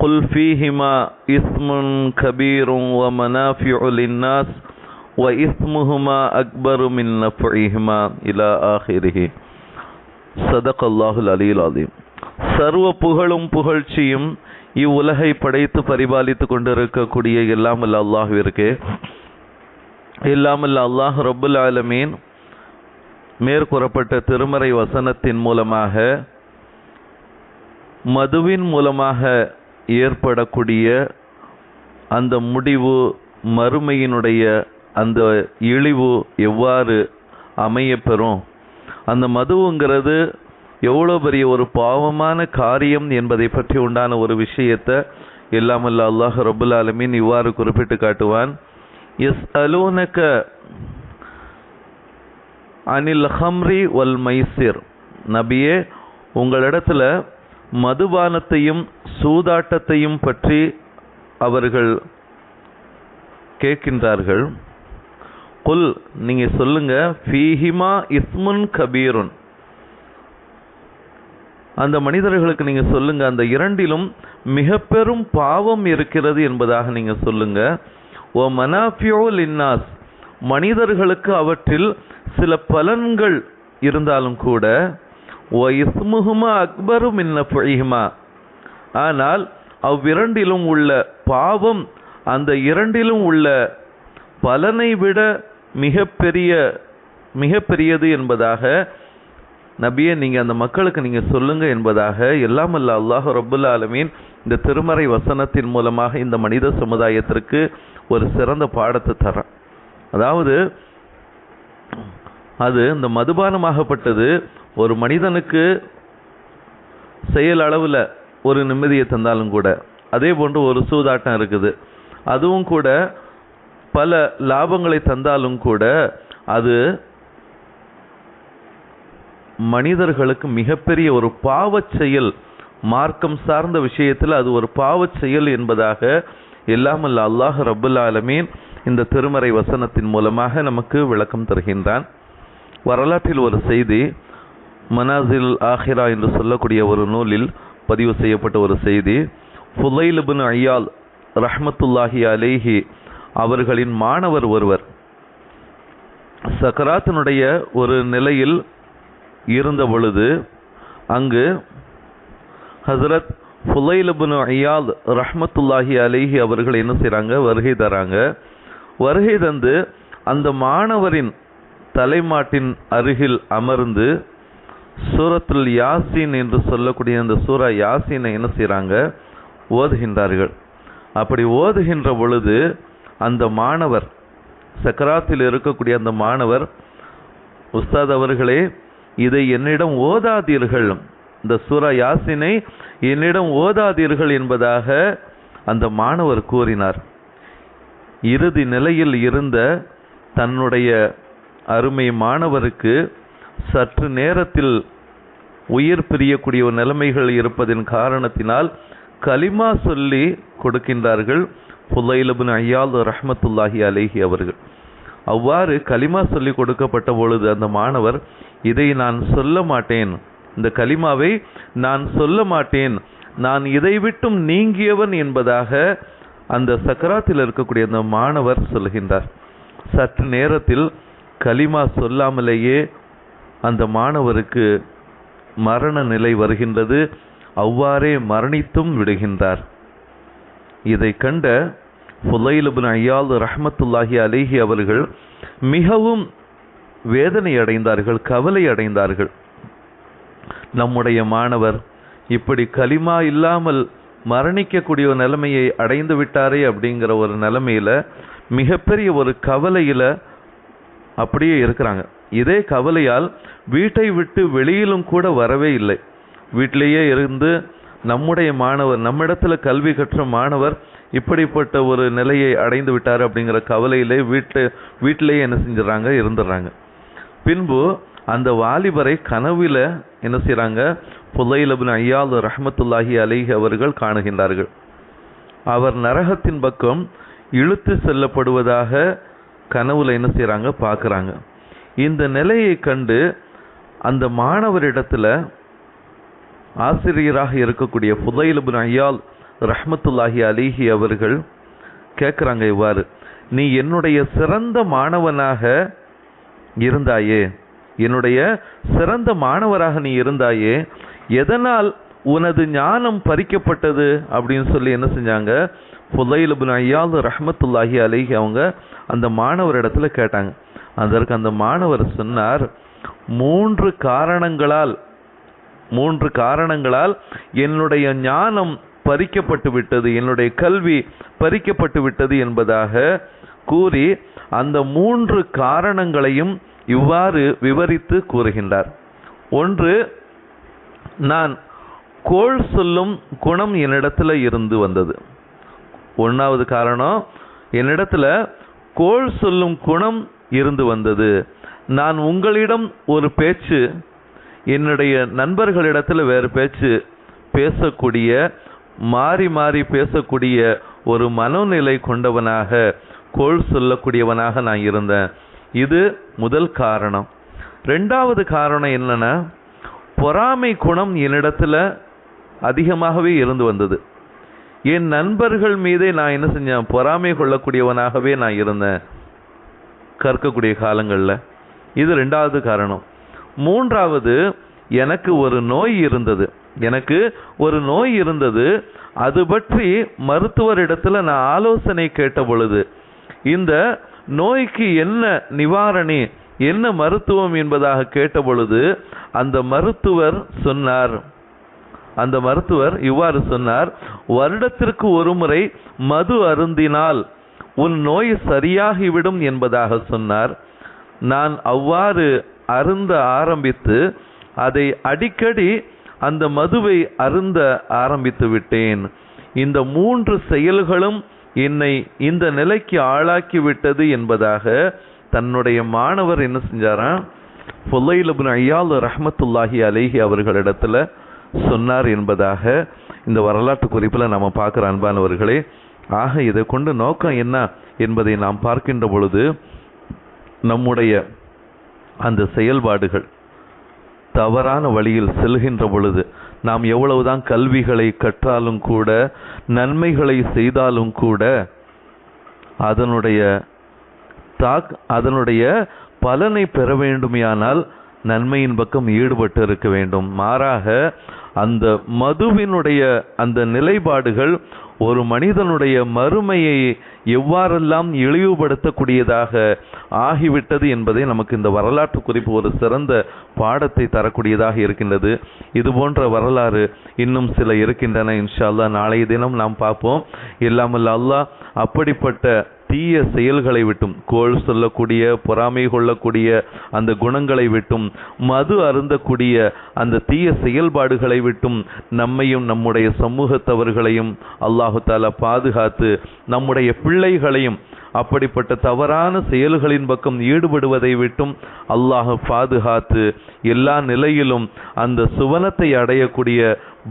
قل فيهما إثم كبير ومنافع للناس وإثمهما أكبر من نفعهما إلى آخره صدق الله العلي العظيم சர்வ புகழும் புகழ்ச்சியும் இவ்வுலகை படைத்து பரிபாலித்துக் கொண்டிருக்கக்கூடிய எல்லாமல்ல அல்லாஹ்விற்கு எல்லாமல்ல அல்லாஹ் ரப்புல் ஆலமீன் மேற்கூறப்பட்ட திருமறை வசனத்தின் மூலமாக மதுவின் மூலமாக ஏற்படக்கூடிய அந்த முடிவு மறுமையினுடைய அந்த இழிவு எவ்வாறு அமையப்பெறும்? அந்த மதுவுங்கிறது எவ்வளோ பெரிய ஒரு பாவமான காரியம் என்பதை பற்றி உண்டான ஒரு விஷயத்தை எல்லாமல்ல அல்லாஹ் ரபுல் ஆலமீன் இவ்வாறு குறிப்பிட்டு காட்டுவான். எஸ் அலூனக அனில் ஹம்ரி வல் மைசிர் நபியே உங்களிடத்துல மதுபானத்தையும் சூதாட்டத்தையும் பற்றி அவர்கள் கேட்கின்றார்கள். குல் நீங்க சொல்லுங்க. ஃபீஹிமா இஸ்முன் கபீருன். அந்த மனிதர்களுக்கு நீங்க சொல்லுங்க. அந்த இரண்டிலும் மிக பெரும் பாவம் இருக்கிறது என்பதாக நீங்க சொல்லுங்க. ஓ மனாஃபியோ லின்னாஸ். மனிதர்களுக்கு அவற்றில் சில பலன்கள் இருந்தாலும் கூட ஓ இஸ்முகுமா அக்பரும் இன்ன ஆனால் அவ்விரண்டிலும் உள்ள பாவம் அந்த இரண்டிலும் உள்ள பலனை விட மிகப்பெரிய மிகப்பெரியது என்பதாக நபியே நீங்கள் அந்த மக்களுக்கு நீங்கள் சொல்லுங்கள் என்பதாக எல்லாம் அல்ல அல்லாஹ் ரபுல் ஆலமீன் இந்த திருமறை வசனத்தின் மூலமாக இந்த மனித சமுதாயத்திற்கு ஒரு சிறந்த பாடத்தை தர அதாவது அது இந்த மதுபானமாகப்பட்டது ஒரு மனிதனுக்கு செயல் அளவில் ஒரு நிம்மதியை தந்தாலும் கூட அதே போன்று ஒரு சூதாட்டம் இருக்குது. அதுவும் கூட பல லாபங்களை தந்தாலும் கூட அது மனிதர்களுக்கு மிகப்பெரிய ஒரு பாவச் செயல் மார்க்கம் சார்ந்த விஷயத்தில் அது ஒரு பாவச் செயல் என்பதாக எல்லாமல்ல அல்லாஹ் ரபுல் ஆலமீன் இந்த திருமறை வசனத்தின் மூலமாக நமக்கு விளக்கம் தருகின்றான். வரலாற்றில் ஒரு செய்தி மனாசில் ஆஹிரா என்று சொல்லக்கூடிய ஒரு நூலில் பதிவு செய்யப்பட்ட ஒரு செய்தி. ஃபுலைலுபின் ஐயால் ரஹமத்துல்லாஹி அலேஹி அவர்களின் மாணவர் ஒருவர் சக்கராத்தினுடைய ஒரு நிலையில் இருந்த பொழுது அங்கு ஹசரத் ஃபுலைலுபின் ஐயால் ரஹமத்துல்லாஹி அலேஹி அவர்கள் என்ன செய்கிறாங்க வருகை தராங்க. வருகை தந்து அந்த மாணவரின் தலைமாட்டின் அருகில் அமர்ந்து சூரத்துல் யாசின் என்று சொல்லக்கூடிய அந்த சூரா யாசினை என்ன செய்கிறாங்க ஓதுகின்றார்கள். அப்படி ஓதுகின்ற பொழுது அந்த மாணவர் சக்கராத்தில் இருக்கக்கூடிய அந்த மாணவர் உஸ்தாத் அவர்களே இதை என்னிடம் ஓதாதீர்கள். இந்த சூரா யாசினை என்னிடம் ஓதாதீர்கள் என்பதாக அந்த மாணவர் கூறினார். இறுதி நிலையில் இருந்த தன்னுடைய அருமை மாணவருக்கு சற்று நேரத்தில் உயிர் பிரியக்கூடிய நிலைமைகள் இருப்பதின் காரணத்தினால் கலிமா சொல்லி கொடுக்கின்றார்கள். புல்லைலபின் ஐயால் ரஹமத்துல்லாஹி அலேஹி அவர்கள். அவ்வாறு கலிமா சொல்லி கொடுக்கப்பட்ட பொழுது அந்த மாணவர் இதை நான் சொல்ல மாட்டேன். இந்த கலிமாவை நான் சொல்ல மாட்டேன். நான் இதை விட்டும் நீங்கியவன் என்பதாக அந்த சக்கராத்தில் இருக்கக்கூடிய அந்த மாணவர் சொல்கின்றார். சற்று நேரத்தில் கலிமா சொல்லாமலேயே அந்த மாணவருக்கு மரண நிலை வருகின்றது. அவ்வாறே மரணித்தும் விடுகின்றார். இதை கண்ட ஃபுலைலுபின் ஐயால் ரஹமத்துல்லாஹி அலேஹி அவர்கள் மிகவும் வேதனை அடைந்தார்கள் கவலை அடைந்தார்கள். நம்முடைய மாணவர் இப்படி கலிமா இல்லாமல் மரணிக்கக்கூடிய ஒரு நிலைமையை அடைந்து விட்டாரே அப்படிங்கிற ஒரு நிலைமையில் மிகப்பெரிய ஒரு கவலையில் அப்படியே இருக்கிறாங்க. இதே கவலையால் வீட்டை விட்டு வெளியிலும் கூட வரவே இல்லை. வீட்டிலேயே இருந்து நம்முடைய மாணவர் நம்மிடத்தில் கல்வி கற்ற மாணவர் இப்படிப்பட்ட ஒரு நிலையை அடைந்து விட்டார் அப்படிங்கிற கவலையிலே வீட்டு வீட்டிலேயே என்ன செஞ்சிடறாங்க? இருந்துடுறாங்க. பின்பு அந்த வாலிபரை கனவில் என்ன செய்கிறாங்க புலைலபின் ஐயால் ரஹமத்துல்லாஹி அலிஹி அவர்கள் காணுகின்றார்கள். அவர் நரகத்தின் பக்கம் இழுத்து செல்லப்படுவதாக கனவுல என்ன செய்கிறாங்க பார்க்குறாங்க. இந்த நிலையை கண்டு அந்த மாணவரிடத்துல ஆசிரியராக இருக்கக்கூடிய புதையிலுபின் ஐயால் ரஹ்மத்துல்லாஹி அலிஹி அவர்கள் கேட்குறாங்க இவ்வாறு நீ என்னுடைய சிறந்த மாணவனாக இருந்தாயே என்னுடைய சிறந்த மாணவராக நீ இருந்தாயே எதனால் உனது ஞானம் பறிக்கப்பட்டது அப்படின்னு சொல்லி என்ன செஞ்சாங்க? புதையிலுபின் ஐயாவது ரஹமத்துல்லாஹி அலிஹி அவங்க அந்த மாணவர் இடத்துல கேட்டாங்க. அதற்கு அந்த மாணவர் சொன்னார் மூன்று காரணங்களால் மூன்று காரணங்களால் என்னுடைய ஞானம் பறிக்கப்பட்டு விட்டது என்னுடைய கல்வி பறிக்கப்பட்டு விட்டது என்பதாக கூறி அந்த மூன்று காரணங்களையும் இவ்வாறு விவரித்து கூறுகின்றார். ஒன்று நான் கோள் சொல்லும் குணம் என்னிடத்துல இருந்து வந்தது. ஒன்றாவது காரணம் என்னிடத்துல கோள் சொல்லும் குணம் இருந்து வந்தது. நான் உங்களிடம் ஒரு பேச்சு என்னுடைய நண்பர்களிடத்தில் வேறு பேச்சு பேசக்கூடிய மாறி மாறி பேசக்கூடிய ஒரு மனநிலை கொண்டவனாக கோள் சொல்லக்கூடியவனாக நான் இருந்தேன். இது முதல் காரணம். ரெண்டாவது காரணம் என்னென்னா பொறாமை குணம் என்னிடத்துல அதிகமாகவே இருந்து வந்தது. என் நண்பர்கள் மீதே நான் என்ன செஞ்சேன்? பொறாமை கொள்ளக்கூடியவனாகவே நான் இருந்தேன். கற்கக்கூடிய காலங்களில். இது ரெண்டாவது காரணம். மூன்றாவது எனக்கு ஒரு நோய் இருந்தது. எனக்கு ஒரு நோய் இருந்தது. அது பற்றி மருத்துவரிடத்தில் நான் ஆலோசனை கேட்ட பொழுது இந்த நோய்க்கு என்ன நிவாரணி என்ன மருத்துவம் என்பதாக கேட்ட பொழுது அந்த மருத்துவர் சொன்னார் அந்த மருத்துவர் இவ்வாறு சொன்னார் வருடத்திற்கு ஒரு முறை மது அருந்தினால் உன் நோய் சரியாகிவிடும் என்பதாக சொன்னார். நான் அவ்வாறு அருந்த ஆரம்பித்து அதை அடிக்கடி அந்த மதுவை அருந்த ஆரம்பித்து விட்டேன். இந்த மூன்று செயல்களும் என்னை இந்த நிலைக்கு ஆளாக்கி விட்டது என்பதாக தன்னுடைய மாணவர் என்ன செஞ்சாராம்? புல்லைலபின் ஐயால் ரஹமத்துல்லாஹி அலேஹி அவர்களிடத்துல சொன்னார் என்பதாக இந்த வரலாற்று குறிப்பில் நம்ம பார்க்குற அன்பானவர்களே. ஆக இதை கொண்டு நோக்கம் என்ன என்பதை நாம் பார்க்கின்ற பொழுது நம்முடைய அந்த செயல்பாடுகள் தவறான வழியில் செல்கின்ற பொழுது நாம் எவ்வளவுதான் கல்விகளை கற்றாலும் கூட நன்மைகளை செய்தாலும் கூட அதனுடைய தாக் அதனுடைய பலனை பெற வேண்டுமையானால் நன்மையின் பக்கம் ஈடுபட்டு இருக்க வேண்டும். மாறாக அந்த மதுவினுடைய அந்த நிலைப்பாடுகள் ஒரு மனிதனுடைய மறுமையை எவ்வாறெல்லாம் இழிவுபடுத்தக்கூடியதாக ஆகிவிட்டது என்பதை நமக்கு இந்த வரலாற்று குறிப்பு ஒரு சிறந்த பாடத்தை தரக்கூடியதாக இருக்கின்றது. இது போன்ற வரலாறு இன்னும் சில இருக்கின்றன. இன்ஷா அல்லாஹ் நாளைய தினம் நாம் பார்ப்போம். இல்லாமல் அல்லாஹ் அப்படிப்பட்ட தீய செயல்களை விட்டும் கோள் சொல்லக்கூடிய பொறாமை கொள்ளக்கூடிய அந்த குணங்களை விட்டும் மது அருந்தக்கூடிய அந்த தீய செயல்பாடுகளை விட்டும் நம்மையும் நம்முடைய சமூகத்தவர்களையும் அல்லாஹு தாலா பாதுகாத்து நம்முடைய பிள்ளைகளையும் அப்படிப்பட்ட தவறான செயல்களின் பக்கம் ஈடுபடுவதை விட்டும் அல்லாஹ் பாதுகாத்து எல்லா நிலையிலும் அந்த சுவனத்தை அடையக்கூடிய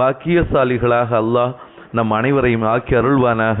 பாக்கியசாலிகளாக அல்லாஹ் நம் அனைவரையும் ஆக்கி அருள்வானாக.